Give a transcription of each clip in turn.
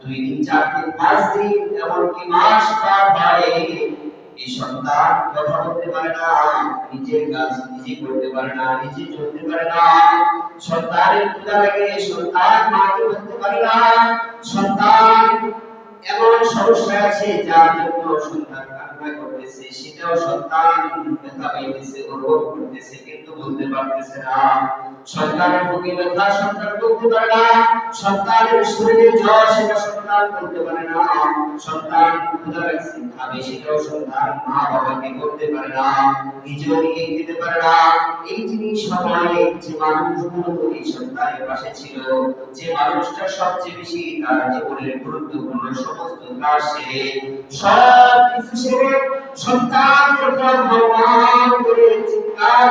দুই দিন, চার দিন, পাঁচ দিন, এমনকি মাস পার এই সন্তান পারে না, নিজের কাজ নিজে করতে পারে না, নিজে চলতে পারে না। সন্তানের পূজা লাগে সন্তান মাকে পারে না। সন্তান এমন সমস্যা আছে যার জন্য সন্তান সেটাও ব্যথা পাইতেছে অনুভব করতেছে, কিন্তু বলতে পারতেছে না। বুকে ব্যথা বলতে পারে না। শরীরে জ্বর, সেটা বলতে পারে না। ক্ষুধা খাবে, সেটাও মা বাবাকে পারে না। নিজেও নিয়ে খেতে পারে না। এই জিনিস সময়ে যে মানুষগুলো পাশে ছিল, যে মানুষটা সবচেয়ে বেশি তার জীবনের গুরুত্বপূর্ণ সমস্ত কাজ সেরে সব কিছু সেরে সন্তান যখন ভগবান করে চিৎকার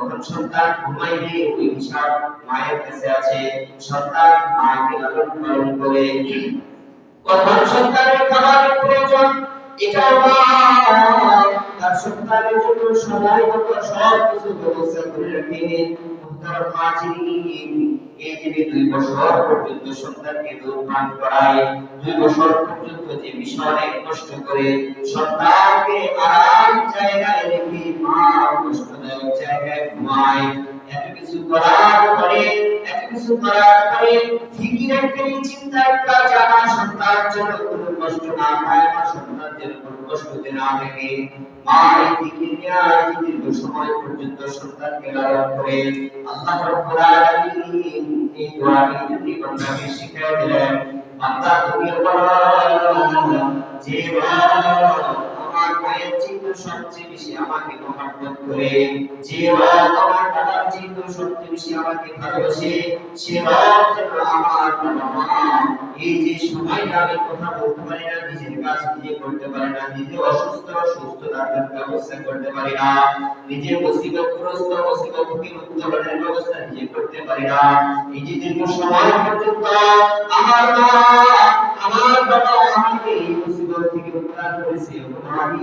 তখন সন্তান ঘুমাইলে ওই হিসাব মায়ের কাছে আছে। সন্তান মাকে লালন পালন করে। কখন সন্তানের খাবারের প্রয়োজন, এটা তার সন্তানের জন্য সবাই সব কিছু ব্যবস্থা করে রাখে। তার মা এই যে দুই বছর পর্যন্ত সন্তানকে দুধ করায়, দুই বছর পর্যন্ত যে মিশনে কষ্ট করে সন্তানকে আরাম জায়গায় রেখে মা কষ্টদায়ক জায়গায় ঘুমায়। এত কিছু করার পরে, এত কিছু করার পরে একটা এই জানা সন্তান যেন কোনো কষ্ট না পায় আমার সন্তান যেন কোনো কষ্টতে না থাকে। মা, এই ফিকির নিয়ে দীর্ঘ সময় পর্যন্ত সন্তানকে লালন করে। আল্লাহ রাব্বুল আলামিন এই দোয়াটি যদি বান্দাকে শিখিয়ে দিলেন, বান্দা তুমি বলো, যে আমার মায়ের চিহ্ন সবচেয়ে বেশি আমাকে মহাব্বত করে। যে আমার বাবার চিহ্ন সবচেয়ে বেশি আমাকে ভালোবাসে। সে আমার এই যে সময়টা আমি কথা বলতে পারি না, নিজের কাজ নিজে করতে পারি না, নিজে অসুস্থ, সুস্থ থাকার ব্যবস্থা করতে পারি না নিজের মুসিবতগ্রস্ত মুসিবত থেকে উত্তরণের ব্যবস্থা নিজে করতে পারি না। এই যে দীর্ঘ সময় পর্যন্ত আমার মা, আমার বাবা আমাকে এই মুসিবত থেকে উদ্ধার করেছে। আমি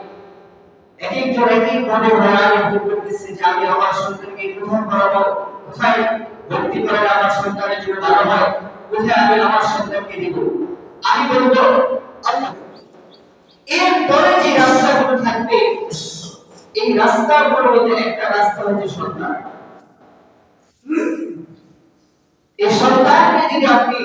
এক একজন এক এক ভাবে ভোগ করতেছে যে আমি আমার সন্তানকে কোথায় পড়াবো কোথায় ভর্তি করালে আমার সন্তানের জন্য ভালো হয়? কোথায় আমি আমার সন্তানকে দিব? আমি বলব এরপরে যে রাস্তাগুলো থাকবে, এই রাস্তাগুলোর মধ্যে একটা রাস্তা হচ্ছে সন্তান। এই সন্তানকে যদি আপনি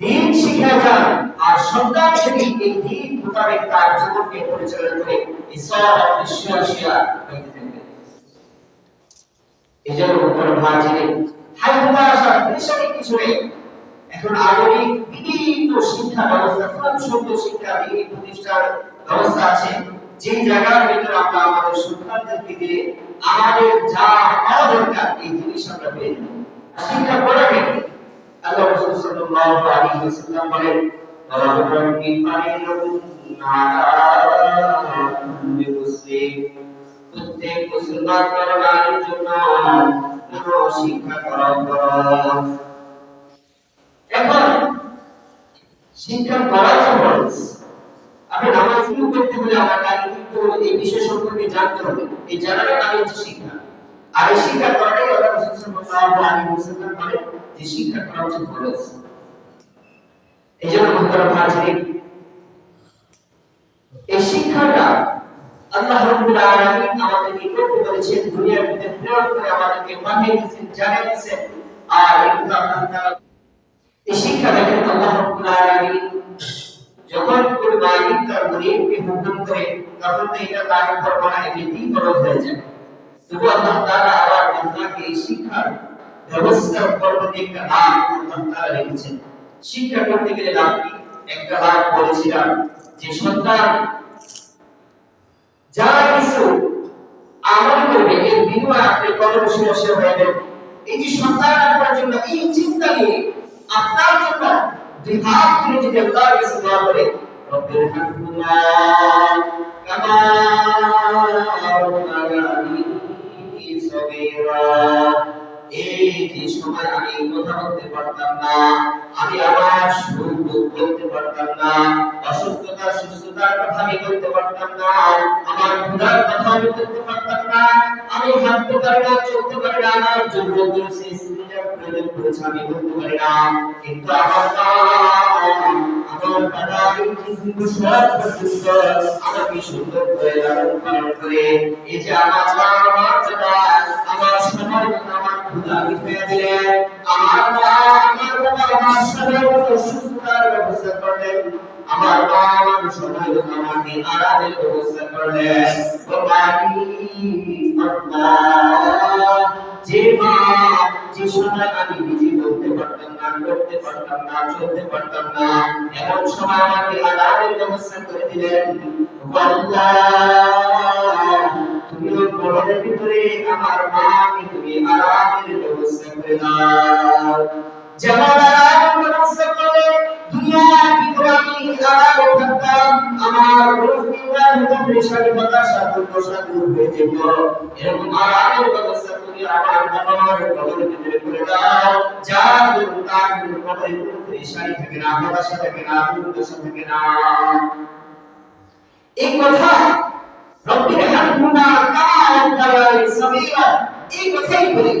দিন শিখে যান আর সন্তান যদি এই মোতাবেক তার জীবনকে পরিচালনা করে এই সব থাকবেন এই জন্য উপর ভাজিরে হাই হুমাশা পেশাকে কিছু নেই। এখন আধুনিক বিভিন্ন শিক্ষা ব্যবস্থা সুন্দর শিক্ষা দিনী প্রতিষ্ঠার ব্যবস্থা আছে। যে জায়গার ভিতরে আমরা আমাদের সন্তানদেরকে দিয়ে আমাদের যা পাওয়া দরকার, এই জিনিস আমরা পেয়ে শিক্ষা পড়াবে আল্লাহ রাসূল সাল্লাল্লাহু আলাইহি ওয়াসাল্লাম বলেন আপনি নামাজ শুরু করতে হলে আগে কিন্তু এই বিষয় সম্পর্কে জানতে হবে। এই জানাটা নামে হচ্ছে শিক্ষা। আর এই শিক্ষা করাটাই আল্লাহ রাসূল যে শিক্ষা করা হচ্ছে এই জন্য মুহতারাম হাজিরিন এই শিক্ষাটা আল্লাহ রাব্বুল আলামিন আমাদেরকে করতে বলেছেন দুনিয়ার মধ্যে প্রেরণ করে আমাদেরকে পাঠিয়ে দিয়েছেন জানিয়ে দিয়েছেন আর এগুলো আল্লাহ তাআলা এই শিক্ষা দেখেন আল্লাহ রাব্বুল আলামিন যখন কোন মালিক তার গরিবকে হুকুম করে তখন তো এটা তার উপর করা এমনিতেই ফরজ হয়ে যায় তবু আল্লাহ তাআলা আবার বান্দাকে এই শিক্ষার ব্যবস্থা করতে একটা লাভ আল্লাহ তাআলা রেখেছেন শিক্ষা করতে গেলে কি? একটা লাভ বলেছিলাম যে সন্তান, যা কিছু আমল করবে, এর বিনিময়ে আপনি বসে হয়ে এই যে সন্তান আপনার জন্য, এই চিন্তা নিয়ে আপনার জন্য দুই হাত তুলে যদি আল্লাহর কাছে দোয়া করে রব্বির হামদুলিল্লাহ, কামা এই সময় আমি কথা বলতে পারতাম না, আমি আমার সুখ দুঃখ বলতে পারতাম না, অসুস্থতা, সুস্থতার কথা আমি বলতে পারতাম না, আমার ক্ষুধার কথা আমি বলতে পারতাম না, আমি হাঁটতে পারি না, চলতে পারি না, আমার জন্য করেছে স্ত্রীরা প্রয়োজন করেছে আমি বলতে পারি না। কিন্তু আমার আমার দাদা এই কিন্তু সব পর্যন্ত আমাকে সুন্দর করে লালন পালন করে, এই যে আমার আমার দাদা আমার সময় দিলেন আমার মা আমার মতো সুস্থতার ব্যবস্থা করলেন আমার মা আমার সময় আমাকে আমি নিজে বলতে পারতাম না করতে পারতাম না চলতে পারতাম না এমন সময় আমাকে আরামের ব্যবস্থা করে দিলেন আল্লাহ এই কথা রব্বির সগীরা এই কথাই বলি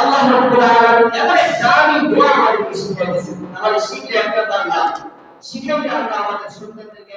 আল্লাহ রাব্বুল আলামিন এমন দামি দোয়া আমাদের কিছু করেছেন আমাদের শিখলে একটা বাংলা শিখাইলে আমরা আমাদের সন্তানদেরকে